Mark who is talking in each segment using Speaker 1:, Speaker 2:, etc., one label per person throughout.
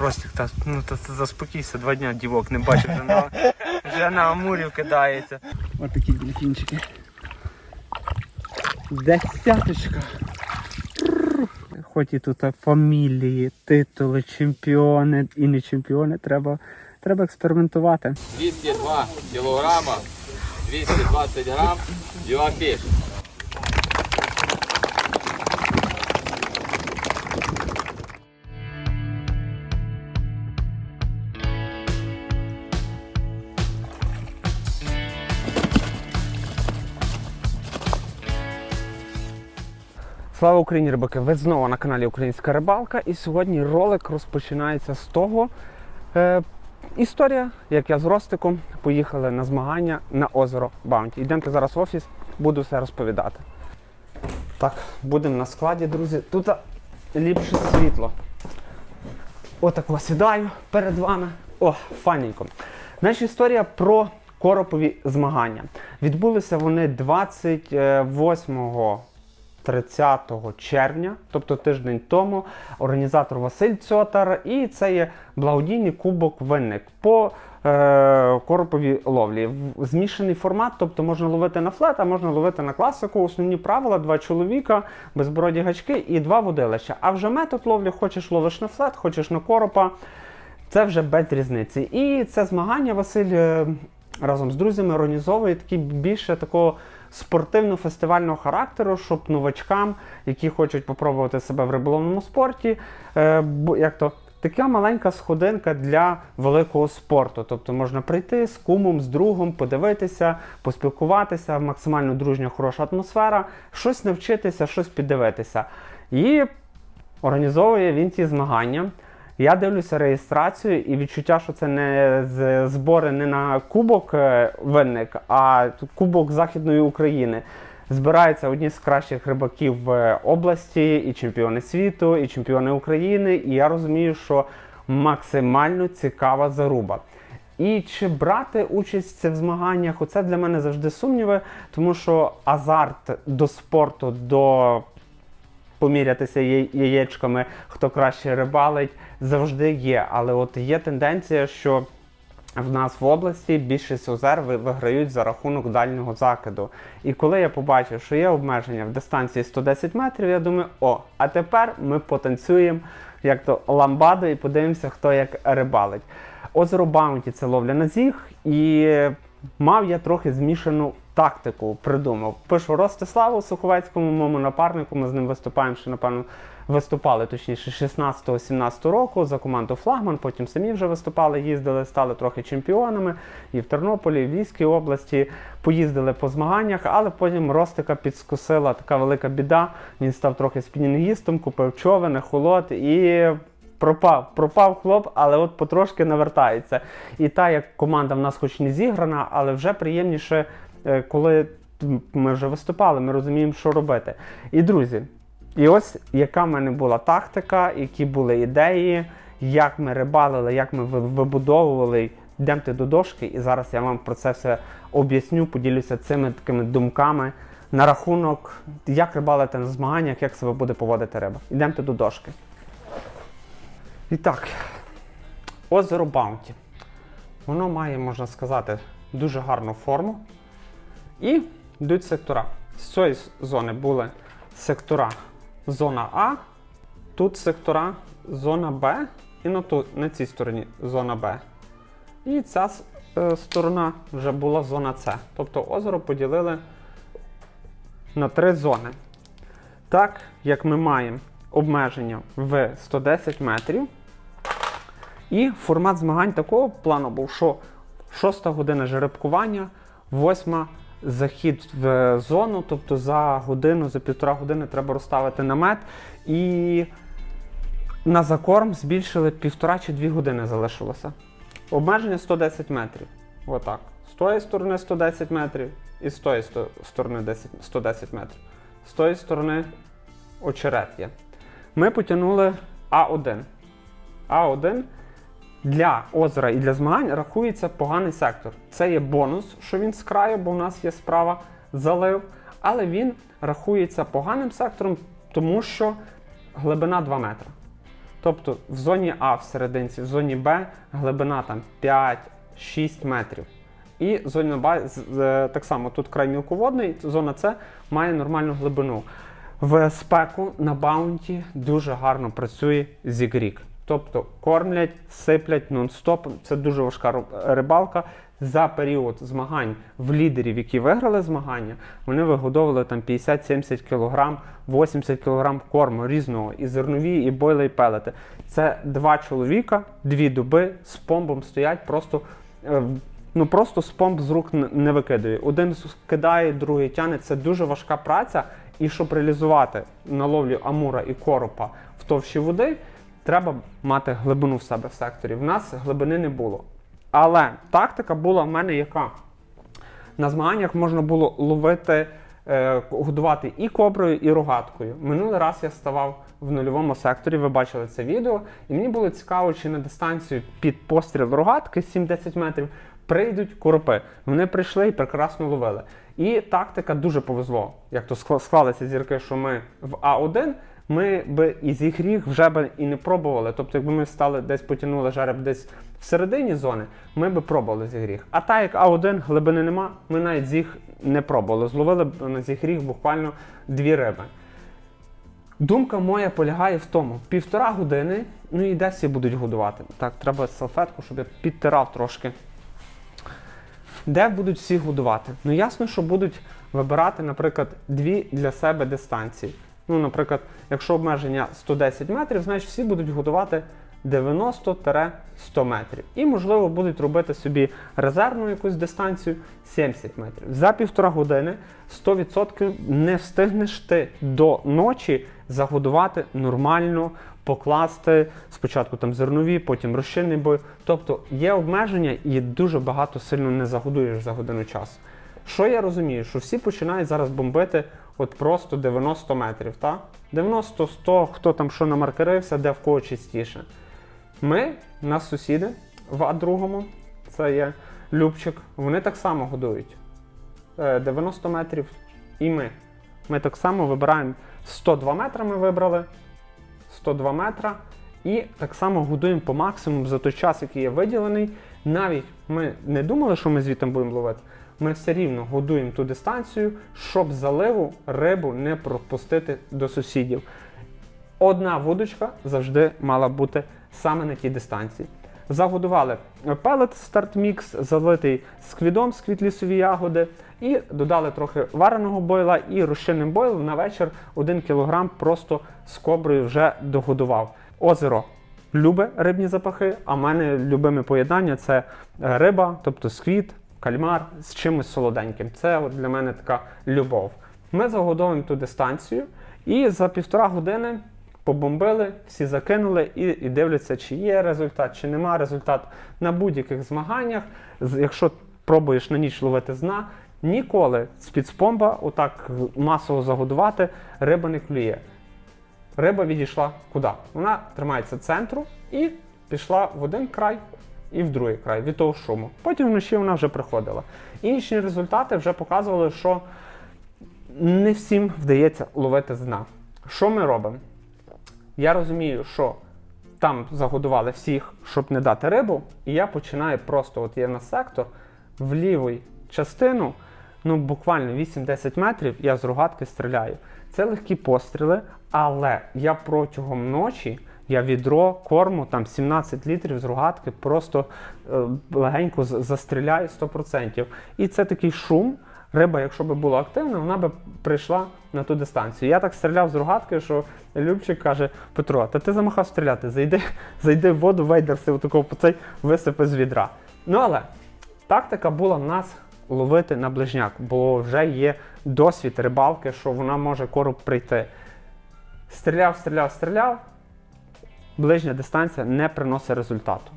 Speaker 1: Ростик, та, ну, та, та заспокійся, два дня дівок не бачив, вже на, вже на амурів кидається. Ось такі дельфінчики. Десяточка. Хоч і тут фамілії, титули, чемпіони і не чемпіони, треба, треба експериментувати.
Speaker 2: 202 кілограма, 220 грам, юафіш.
Speaker 1: Слава Україні, рибаки! Ви знову на каналі Українська Рибалка. І сьогодні ролик розпочинається з того. Е, історія, як я з Ростиком поїхали на змагання на озеро Баунті. Йдемте зараз в офіс, буду все розповідати. Так, будемо на складі, друзі. Тут ліпше світло. Отак сідаю перед вами. О, файненько. Наша історія про коропові змагання. Відбулися вони 28 30 червня, тобто тиждень тому, організатор Василь Цьотар, і це є благодійний кубок винник по е, короповій ловлі. Змішаний формат, тобто можна ловити на флет, а можна ловити на класику. Основні правила: два чоловіка, безбороді гачки і два водилища. А вже метод ловлі, хочеш ловиш на флет, хочеш на коропа. Це вже без різниці. І це змагання Василь е, разом з друзями організовує такі більше такого спортивно-фестивального характеру, щоб новачкам, які хочуть попробувати себе в риболовному спорті, е, як то. Така маленька сходинка для великого спорту. Тобто можна прийти з кумом, з другом, подивитися, поспілкуватися, максимально дружня, хороша атмосфера, щось навчитися, щось піддивитися. І організовує він ці змагання. Я дивлюся реєстрацію і відчуття, що це не збори не на кубок е, винник, а кубок Західної України. Збираються одні з кращих рибаків в області, і чемпіони світу, і чемпіони України. І я розумію, що максимально цікава заруба. І чи брати участь в змаганнях, оце для мене завжди сумніви, тому що азарт до спорту, до помірятися яєчками, хто краще рибалить, завжди є. Але от є тенденція, що в нас в області більшість озер виграють за рахунок дальнього закиду. І коли я побачив, що є обмеження в дистанції 110 метрів, я думаю, о, а тепер ми потанцюємо як то ламбаду і подивимося, хто як рибалить. Озеро Баунті це ловля на зіг, і мав я трохи змішану тактику, придумав. Пишу Ростиславу Суховецькому, моєму напарнику, ми з ним виступаємо ще, напевно, виступали, точніше, 16-17 року за команду Флагман, потім самі вже виступали, їздили, стали трохи чемпіонами і в Тернополі, і в Львівській області, поїздили по змаганнях, але потім Ростика підскусила така велика біда. Він став трохи спінінгістом, купив човен, холод і. Пропав, пропав хлоп, але от потрошки навертається. І та як команда в нас хоч не зіграна, але вже приємніше, коли ми вже виступали, ми розуміємо, що робити. І друзі, і ось яка в мене була тактика, які були ідеї, як ми рибалили, як ми вибудовували. Йдемте до дошки, і зараз я вам про це все об'ясню, поділюся цими такими думками на рахунок, як рибалити на змаганнях, як себе буде поводити риба. Йдемте до дошки. І так, озеро Баунті. Воно має, можна сказати, дуже гарну форму. І йдуть сектора. З цієї зони були сектора зона А, тут сектора зона Б, і на, ту, на цій стороні зона Б. І ця е, сторона вже була зона С. Тобто озеро поділили на три зони. Так як ми маємо обмеження в 110 метрів, і формат змагань такого плану був, що 6 година жеребкування, 8 захід в зону, тобто за годину, за півтора години треба розставити намет. І на закорм збільшили півтора чи дві години залишилося. Обмеження 110 метрів. Отак. З тої сторони 110 метрів і з тої сторони 10, 110 метрів. З тої сторони очерет є. Ми потягнули А1. А1 для озера і для змагань рахується поганий сектор. Це є бонус, що він з краю, бо в нас є справа залив. Але він рахується поганим сектором, тому що глибина 2 метри. Тобто в зоні А в в зоні Б глибина там 5-6 метрів. І зона Б з- так само тут край мілководний, зона С має нормальну глибину. В спеку на баунті дуже гарно працює зігрік. Тобто кормлять, сиплять нон-стоп. Це дуже важка рибалка. За період змагань в лідерів, які виграли змагання, вони вигодовували там 50-70 кг, 80 кг корму різного, і зернові, і бойли, і пелети. Це два чоловіка, дві доби з помбом стоять, просто е, ну просто з помп з рук не викидає. Один кидає, другий тягне. Це дуже важка праця. І щоб реалізувати на ловлі амура і коропа в товщі води, треба мати глибину в себе в секторі. В нас глибини не було. Але тактика була в мене яка? На змаганнях можна було ловити, е, годувати і коброю, і рогаткою. Минулий раз я ставав в нульовому секторі, ви бачили це відео, і мені було цікаво, чи на дистанцію під постріл рогатки 7-10 метрів прийдуть коропи. Вони прийшли і прекрасно ловили. І тактика дуже повезло. Як то склалися зірки, що ми в А1 ми би і зігріх вже би і не пробували. Тобто, якби ми стали десь потягнули жереб десь в середині зони, ми би пробували зігріх. А так як А1 глибини нема, ми навіть зіг не пробували. Зловили б на зігріх буквально дві риби. Думка моя полягає в тому: півтора години, ну і десь всі будуть годувати. Так, треба салфетку, щоб я підтирав трошки. Де будуть всі годувати? Ну ясно, що будуть вибирати, наприклад, дві для себе дистанції. Ну, наприклад, якщо обмеження 110 метрів, значить всі будуть годувати 90-100 метрів. І, можливо, будуть робити собі резервну якусь дистанцію 70 метрів. За півтора години 100% не встигнеш ти до ночі загодувати нормально, покласти спочатку там зернові, потім розчинний бой. Тобто є обмеження і дуже багато сильно не загодуєш за годину часу. Що я розумію, що всі починають зараз бомбити от просто 90 метрів, та? 90-100, хто там що намаркерився, де в кого чистіше. Ми, нас сусіди в А2, це є Любчик, вони так само годують. Е, 90 метрів і ми. Ми так само вибираємо 102 метри ми вибрали. 102 метра. І так само годуємо по максимуму за той час, який є виділений. Навіть ми не думали, що ми звідти будемо ловити. Ми все рівно годуємо ту дистанцію, щоб заливу рибу не пропустити до сусідів. Одна вудочка завжди мала бути саме на тій дистанції. Загодували пелет стартмікс, залитий сквідом, сквіт лісові ягоди, і додали трохи вареного бойла і розчинним бойлом на вечір 1 кг просто з коброю вже догодував. Озеро любе рибні запахи, а в мене любиме поєднання це е, риба, тобто сквіт, кальмар з чимось солоденьким. Це от для мене така любов. Ми загодовуємо ту дистанцію і за півтора години побомбили, всі закинули і, і дивляться, чи є результат, чи нема результат на будь-яких змаганнях. Якщо пробуєш на ніч ловити з дна, ніколи з-під отак масово загодувати риба не клює. Риба відійшла куди? Вона тримається центру і пішла в один край і в другий край від того шуму. Потім вночі вона вже приходила. Інші результати вже показували, що не всім вдається ловити з дна. Що ми робимо? Я розумію, що там загодували всіх, щоб не дати рибу, і я починаю просто, от є в нас сектор, в ліву частину, ну буквально 8-10 метрів, я з рогатки стріляю. Це легкі постріли, але я протягом ночі, я відро корму, там 17 літрів з рогатки, просто е, легенько застріляю 100%. І це такий шум. Риба, якщо б була активна, вона б прийшла на ту дистанцію. Я так стріляв з рогатки, що Любчик каже: Петро, та ти замахав стріляти, зайди, зайди в воду, вейдерси отакого по цей висипи з відра. Ну але тактика була в нас ловити на ближняк, бо вже є досвід рибалки, що вона може короб прийти. Стріляв, стріляв, стріляв. Ближня дистанція не приносить результату.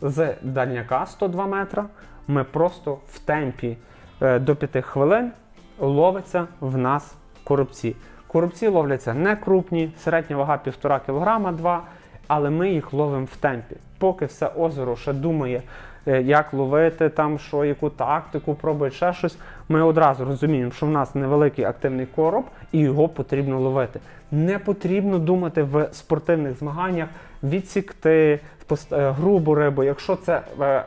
Speaker 1: З дальняка 102 метра ми просто в темпі е, до 5 хвилин ловиться в нас коробці. Коробці ловляться не крупні, середня вага 1,5 кг 2 але ми їх ловимо в темпі. Поки все озеро ще думає, як ловити, там, що, яку тактику пробують, ще щось, ми одразу розуміємо, що в нас невеликий активний короб і його потрібно ловити. Не потрібно думати в спортивних змаганнях відсікти е, грубу рибу. Якщо це е,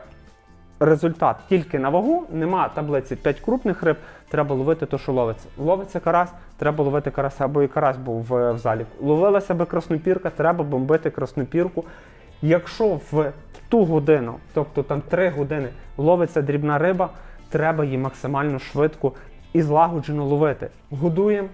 Speaker 1: результат тільки на вагу, нема таблиці 5 крупних риб, треба ловити то, що ловиться. Ловиться карась, треба ловити карася, або і карась був в, в залі. Ловилася би краснопірка, треба бомбити краснопірку. Якщо в ту годину, тобто там 3 години, ловиться дрібна риба, треба її максимально швидко і злагоджено ловити. Годуємо,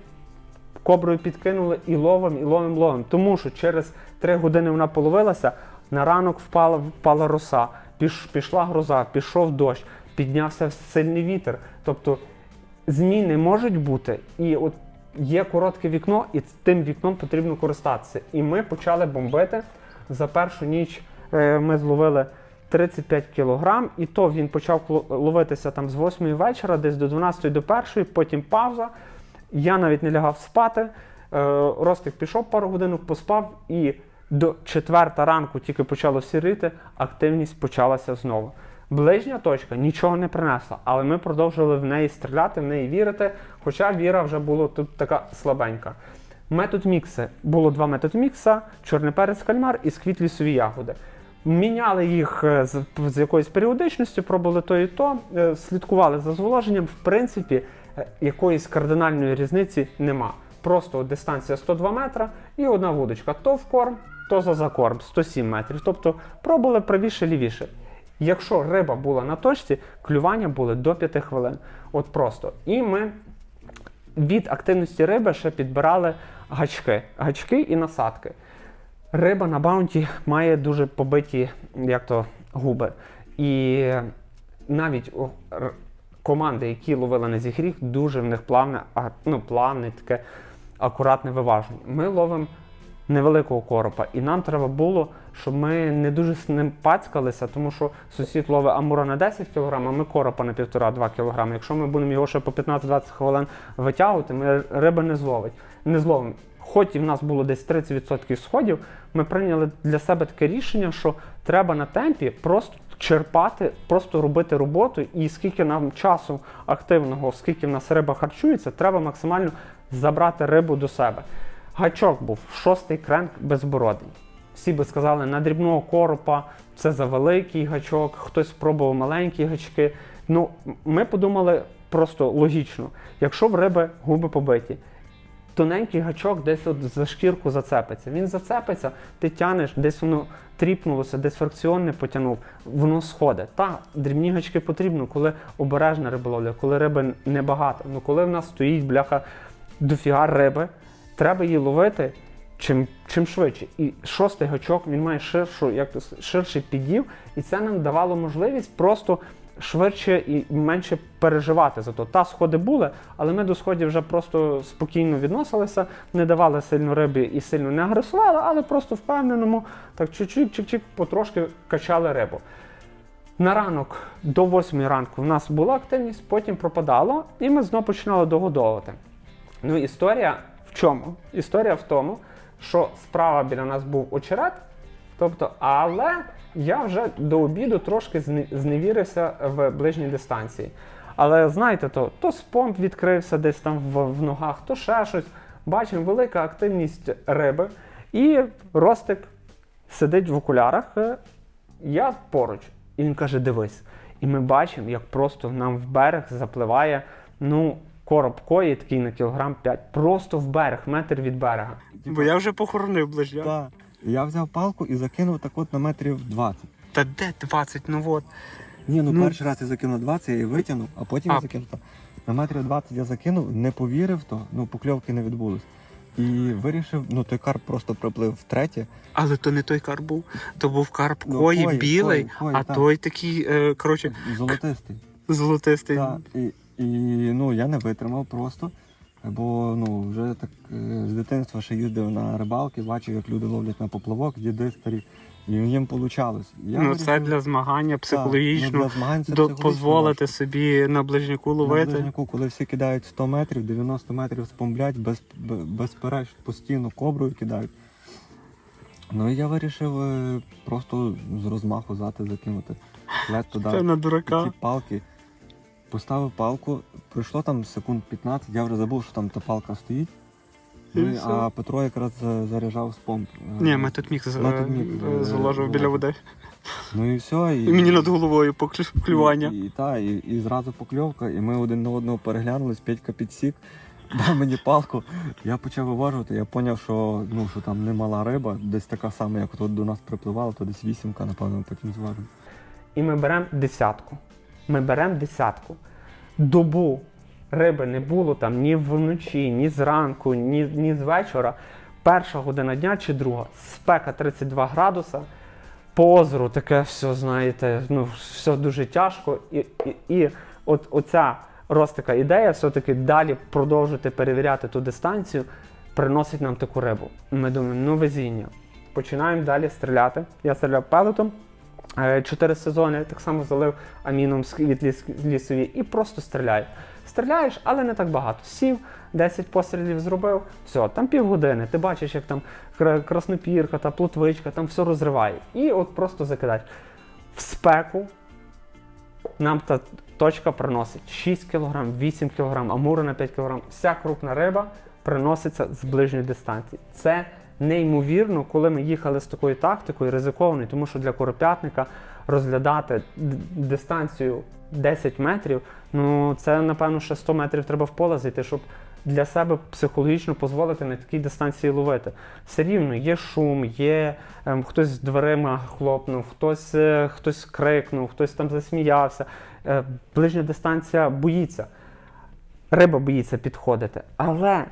Speaker 1: коброю підкинули і ловимо, і ловимо, ловимо. Тому що через 3 години вона половилася, на ранок впала, впала роса, піш, пішла гроза, пішов дощ, піднявся сильний вітер. Тобто зміни можуть бути, і от є коротке вікно, і тим вікном потрібно користатися. І ми почали бомбити. За першу ніч е, ми зловили 35 кілограм, і то він почав ловитися там з 8 вечора, десь до 12 до 1, потім пауза. Я навіть не лягав спати. Е, Ростик пішов пару годинок, поспав, і до 4 ранку тільки почало сірити, активність почалася знову. Ближня точка нічого не принесла, але ми продовжували в неї стріляти, в неї вірити, хоча віра вже була тут така слабенька. Метод мікси. Було два методи мікса: чорний перець кальмар і сквіт лісові ягоди. Міняли їх е, з, з якоюсь періодичністю, пробували то і то, е, слідкували за зволоженням. В принципі, е, якоїсь кардинальної різниці нема. Просто дистанція 102 метра і одна вудочка. То в корм, то за закорм 107 метрів. Тобто пробували правіше, лівіше. Якщо риба була на точці, клювання були до 5 хвилин. От просто. І ми від активності риби ще підбирали гачки, гачки і насадки. Риба на баунті має дуже побиті як то, губи. І навіть р- команди, які ловили на зігріх, дуже в них плавне, ну, плавне, таке акуратне виваження. Ми ловимо невеликого коропа, і нам треба було, щоб ми не дуже з ним пацькалися, тому що сусід ловить амура на 10 кг, а ми коропа на 1,5-2 кг. Якщо ми будемо його ще по 15-20 хвилин витягувати, ми риба не зловить. Не зловимо. Хоч і в нас було десь 30% сходів, ми прийняли для себе таке рішення, що треба на темпі просто черпати, просто робити роботу, і скільки нам часу активного, скільки в нас риба харчується, треба максимально забрати рибу до себе. Гачок був шостий кренк безбородий. Всі би сказали, на дрібного коропа це за великий гачок, хтось спробував маленькі гачки. Ну, ми подумали просто логічно, якщо в риби губи побиті, тоненький гачок десь от за шкірку зацепиться. Він зацепиться, ти тянеш, десь воно тріпнулося, десь фракціонне потягнув, воно сходить. Та, дрібні гачки потрібно, коли обережна риболовля, коли риби небагато. Ну коли в нас стоїть бляха дофіга риби, треба її ловити чим, чим швидше. І шостий гачок він має ширшу, як то, ширший підів, і це нам давало можливість просто швидше і менше переживати за то. Та сходи були, але ми до сходів вже просто спокійно відносилися, не давали сильно рибі і сильно не агресували, але просто впевненому, так чик-чик-чик-чик потрошки качали рибу. На ранок до 8 ранку в нас була активність, потім пропадало, і ми знову починали догодовувати. Ну, історія в чому? Історія в тому, що справа біля нас був очерет, тобто, але я вже до обіду трошки зневірився в ближній дистанції. Але знаєте, то, то спомп відкрився десь там в, в ногах, то ще щось. Бачимо велика активність риби, і Ростик сидить в окулярах, е, я поруч. І він каже: дивись. І ми бачимо, як просто нам в берег запливає ну, короб кої, такий на кілограм 5, просто в берег, метр від берега. Бо я вже похоронив ближня.
Speaker 3: Так. Я взяв палку і закинув так от на метрів 20.
Speaker 1: Та де 20? Ну от.
Speaker 3: Ні, ну,
Speaker 1: Ну.
Speaker 3: перший раз я закинув 20, я її витягнув, а потім
Speaker 1: А.
Speaker 3: я закинув. На метрів 20 я закинув, не повірив то, ну покльовки не відбулось. І вирішив, ну той карп просто приплив втретє.
Speaker 1: Але то не той карп був, то був карп
Speaker 3: Ну,
Speaker 1: кої,
Speaker 3: кої,
Speaker 1: білий,
Speaker 3: кої, кої,
Speaker 1: а
Speaker 3: так.
Speaker 1: той такий, е, коротше,
Speaker 3: Золотистий.
Speaker 1: золотистий.
Speaker 3: Так, і, і ну, я не витримав просто. Бо ну, вже так е, з дитинства ще їздив на рибалки, бачив, як люди ловлять на поплавок, діди старі. І їм вийшло. Я
Speaker 1: ну, це для змагання
Speaker 3: Так,
Speaker 1: психологічно.
Speaker 3: ну, для змагань це психологічно
Speaker 1: дозволити собі на ближніку
Speaker 3: важко. На
Speaker 1: ловити.
Speaker 3: коли всі кидають 100 метрів, 90 метрів спомблять, без, б- безперечно постійно коброю кидають. Ну і я вирішив е, просто з розмаху зати закинути. флет туди.
Speaker 1: Це на дурака.
Speaker 3: Ці палки. Поставив палку, пройшло там секунд 15, я вже забув, що там та палка стоїть. Ну, і- а Петро якраз за- заряджав з помп. Е,
Speaker 1: Ні, ми тут міг з-
Speaker 3: Ми тут міг,
Speaker 1: е, заложив біля води.
Speaker 3: Ну і все. І,
Speaker 1: І мені над головою поклю- клювання.
Speaker 3: І, і, та, і, і зразу покльовка, і ми один на одного переглянулись, Петька підсік, дав мені палку. Я почав виважувати, я зрозумів, що, ну, що там немала риба, десь така сама, як от до нас припливала, то десь вісімка, напевно, потім зважив.
Speaker 1: І ми беремо десятку. Ми беремо десятку. Добу риби не було там ні вночі, ні зранку, ні, ні з вечора. Перша година дня чи друга. Спека 32 градуса. По озеру таке все, знаєте, ну, все дуже тяжко. І, і, і от оця розтика ідея все-таки далі продовжити перевіряти ту дистанцію, приносить нам таку рибу. Ми думаємо, ну везіння. Починаємо далі стріляти. Я стріляв пелетом. Е, Чотири сезони так само залив аміном лісові і просто стріляю. Стріляєш, але не так багато. Сів, 10 пострілів зробив, все, там півгодини. Ти бачиш, як там краснопірка та плотвичка, там все розриває. І от просто закидаєш. В спеку нам та точка приносить 6 кг, 8 кг, амура на 5 кг. Вся крупна риба приноситься з ближньої дистанції. Це неймовірно, коли ми їхали з такою тактикою, ризикованою, тому що для коропятника розглядати дистанцію 10 метрів, ну це напевно ще 100 метрів треба в поле зайти, щоб для себе психологічно дозволити на такій дистанції ловити. Все рівно є шум, є ем, хтось з дверима хлопнув, хтось, е, хтось крикнув, хтось там засміявся. Е, ближня дистанція боїться. Риба боїться підходити. Але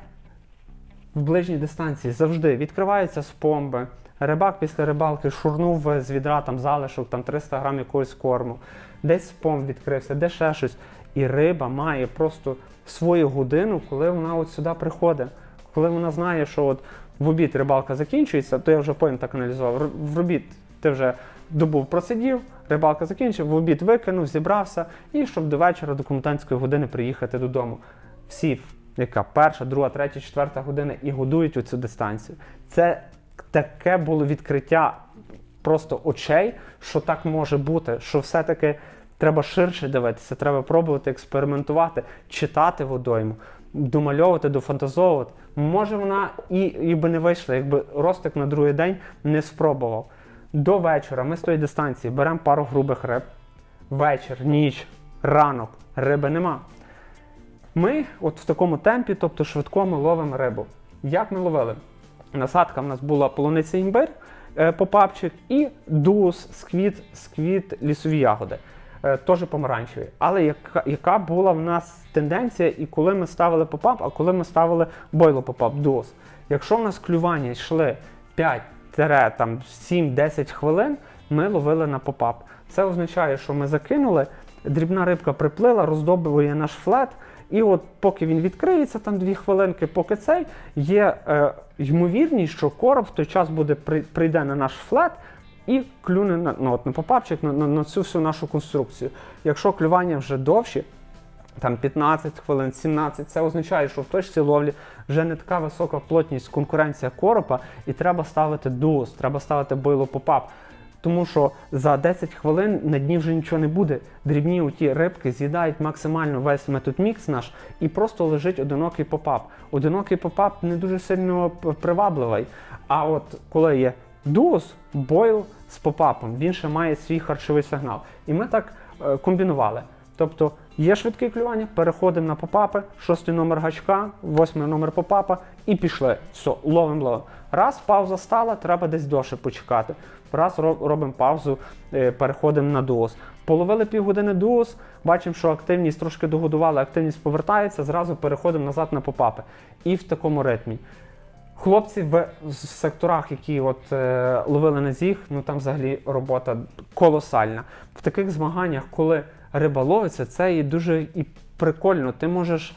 Speaker 1: в ближній дистанції завжди відкриваються спомби. Рибак після рибалки шурнув з відра там залишок, там 300 грам якогось корму, десь спомб відкрився, де ще щось. І риба має просто свою годину, коли вона от сюди приходить. Коли вона знає, що от в обід рибалка закінчується, то я вже потім так аналізував. В обід ти вже добу просидів, рибалка закінчив, в обід викинув, зібрався, і щоб до вечора, до комендантської години приїхати додому. Всі, яка перша, друга, третя, четверта година, і годують оцю дистанцію. Це таке було відкриття просто очей, що так може бути, що все-таки треба ширше дивитися, треба пробувати експериментувати, читати водойму, домальовувати, дофантазовувати. Може, вона і, і би не вийшла, якби Ростик на другий день не спробував. До вечора ми з тої дистанції беремо пару грубих риб. Вечір, ніч, ранок, риби нема. Ми от в такому темпі, тобто швидкому, ловимо рибу. Як ми ловили? Насадка в нас була полуниця імбир, е, попапчик і дуус, сквіт, сквіт, лісові ягоди. Е, Теж помаранчеві. Але яка, яка була в нас тенденція, і коли ми ставили попап, а коли ми ставили бойло попап, дуос. Якщо в нас клювання йшли 5-7-10 хвилин, ми ловили на попап. Це означає, що ми закинули, дрібна рибка приплила, роздобує наш флет, і от поки він відкриється, там дві хвилинки, поки цей, є е, ймовірність, що короб в той час буде при- прийде на наш флет і клюне на, ну, от, на попапчик, на, на, на цю всю нашу конструкцію. Якщо клювання вже довші, там 15 хвилин, 17, це означає, що в точці ловлі вже не така висока плотність конкуренція коропа, і треба ставити дуос, треба ставити бойло попап. Тому що за 10 хвилин на дні вже нічого не буде. Дрібні оті рибки з'їдають максимально весь методмікс наш і просто лежить одинокий попап. Одинокий попап не дуже сильно привабливий. А от коли є дуос, бойл з попапом, він ще має свій харчовий сигнал. І ми так е, комбінували. Тобто є швидке клювання, переходимо на попапи, шостий номер гачка, восьмий номер попапа і пішли. Все, ловимо, ловимо. Раз пауза стала, треба десь довше почекати. Раз робимо паузу, е, переходимо на дуос. Половили півгодини дуос, бачимо, що активність трошки догодували, активність повертається, зразу переходимо назад на попапи. І в такому ритмі. Хлопці в секторах, які от е, ловили на зіг, ну там взагалі робота колосальна. В таких змаганнях, коли риба ловиться, це і дуже і прикольно. Ти можеш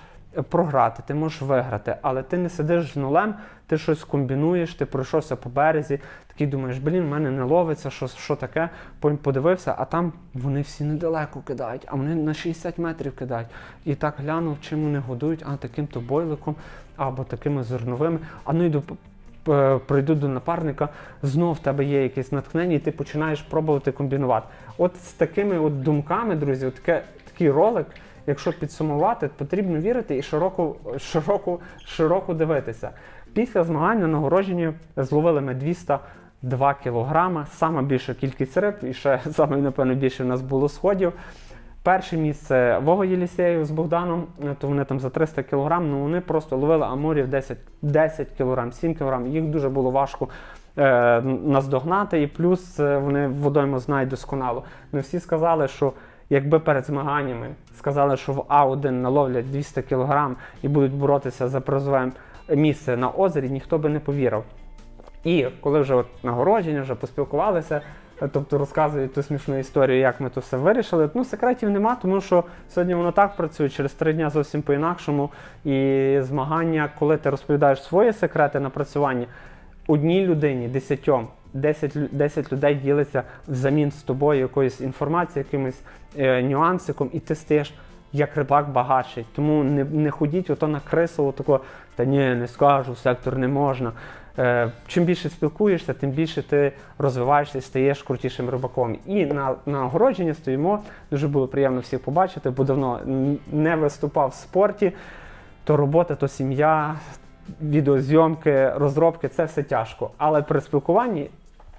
Speaker 1: програти, ти можеш виграти, але ти не сидиш з нулем, ти щось комбінуєш, ти пройшовся по березі, такий думаєш, блін, в мене не ловиться, що, що таке. Подивився, а там вони всі недалеко кидають, а вони на 60 метрів кидають. І так глянув, чим вони годують, а таким то бойликом або такими зерновими. А ну е, прийду до напарника, знов в тебе є якесь натхнення, і ти починаєш пробувати комбінувати. От з такими от думками, друзі, таке, такий ролик, якщо підсумувати, потрібно вірити і широко, широко, широко дивитися. Після змагань на нагородженні зловили ми 202 кілограма, сама більша кількість риб, і ще саме, напевно, більше в нас було сходів. Перше місце Вого Єлісєєв з Богданом, е, то вони там за 300 кг, ну вони просто ловили амурів 10, 10 кг, 7 кг. Їх дуже було важко е, наздогнати, і плюс е, вони водойму знають досконало. Ми всі сказали, що якби перед змаганнями сказали, що в А1 наловлять 200 кг і будуть боротися за призове місце на озері, ніхто би не повірив. І коли вже от нагородження, вже поспілкувалися, тобто розказують ту смішну історію, як ми то все вирішили. Ну, секретів нема, тому що сьогодні воно так працює, через три дня зовсім по-інакшому. І змагання, коли ти розповідаєш свої секрети напрацювання, одній людині, десятьом, 10, 10 людей ділиться взамін з тобою якоюсь інформацією, якимось е, нюансиком, і ти стаєш як рибак багатший. Тому не, не ходіть ото на крису, отако, та ні, не скажу, сектор не можна. Е, чим більше спілкуєшся, тим більше ти розвиваєшся і стаєш крутішим рибаком. І на, на огородженні стоїмо. Дуже було приємно всіх побачити, бо давно не виступав в спорті. То робота, то сім'я, відеозйомки, розробки це все тяжко. Але при спілкуванні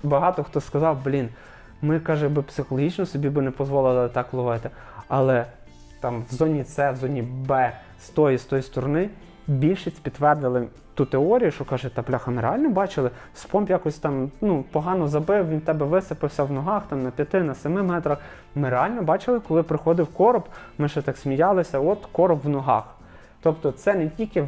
Speaker 1: багато хто сказав: блін, ми каже, би психологічно собі би не дозволили так ловити. Але там в зоні С, в зоні Б, з тої, з тої сторони, більшість підтвердили ту теорію, що каже, та бляха, ми реально бачили, спомп якось там ну, погано забив, він тебе висипався в ногах там на 5, на 7 метрах. Ми реально бачили, коли приходив короб, ми ще так сміялися, от короб в ногах. Тобто це не тільки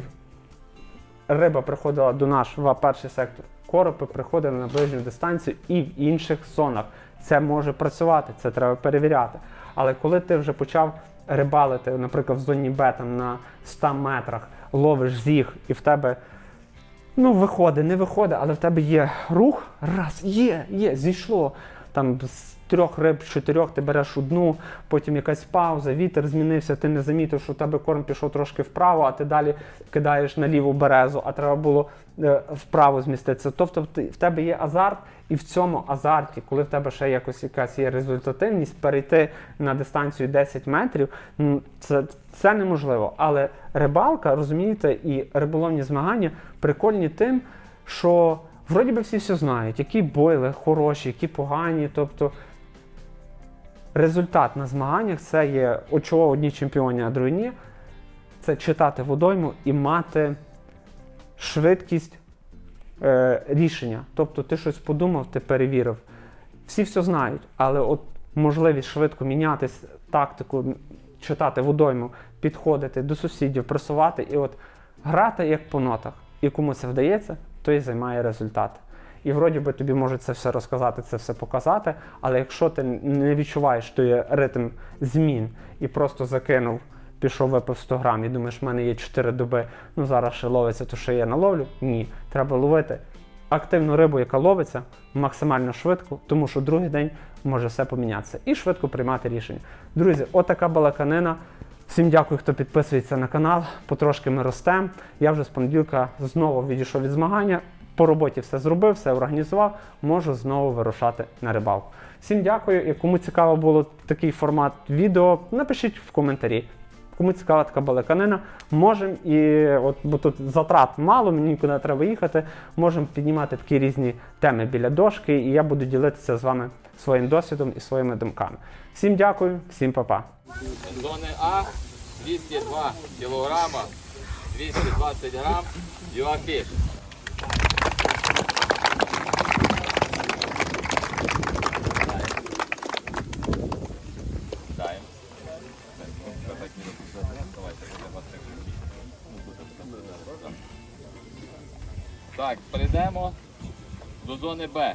Speaker 1: риба приходила до наш в перший сектор, коропи приходили на ближню дистанцію і в інших зонах. Це може працювати, це треба перевіряти. Але коли ти вже почав рибалити, наприклад, в зоні Б там на 100 метрах, ловиш зіг, і в тебе ну, виходить, не виходить, але в тебе є рух, раз, є, є, зійшло. Там з трьох риб, з чотирьох ти береш одну, потім якась пауза, вітер змінився, ти не замітив, що у тебе корм пішов трошки вправо, а ти далі кидаєш на ліву березу, а треба було е, вправо зміститися. Тобто в тебе є азарт, і в цьому азарті, коли в тебе ще якось якась є результативність, перейти на дистанцію 10 метрів, це, це неможливо. Але рибалка, розумієте, і риболовні змагання прикольні тим, що вроді би всі все знають, які бойли хороші, які погані. Тобто результат на змаганнях це є чого одні чемпіони, а другі ні. Це читати водойму і мати швидкість е, рішення. Тобто ти щось подумав, ти перевірив. Всі все знають, але от можливість швидко мінятись, тактику, читати водойму, підходити до сусідів, пресувати і от грати як по нотах. І кому це вдається, той займає результат. І вроді би тобі можуть це все розказати, це все показати, але якщо ти не відчуваєш той ритм змін і просто закинув, пішов випив 100 грам і думаєш, в мене є 4 доби, ну зараз ще ловиться, то що я наловлю? Ні, треба ловити активну рибу, яка ловиться максимально швидко, тому що другий день може все помінятися і швидко приймати рішення. Друзі, отака балаканина. Всім дякую, хто підписується на канал. Потрошки ми ростемо. Я вже з понеділка знову відійшов від змагання. По роботі все зробив, все організував. Можу знову вирушати на рибалку. Всім дякую. І кому цікаво було такий формат відео, напишіть в коментарі. Кому цікава така балаканина, можемо і от бо тут затрат мало, мені нікуди треба їхати. Можемо піднімати такі різні теми біля дошки, і я буду ділитися з вами своїм досвідом і своїми думками. Всім дякую, всім па-па.
Speaker 2: Зони А 202 кілограма, 220 грам, юафіш. Так, перейдемо до зони Б.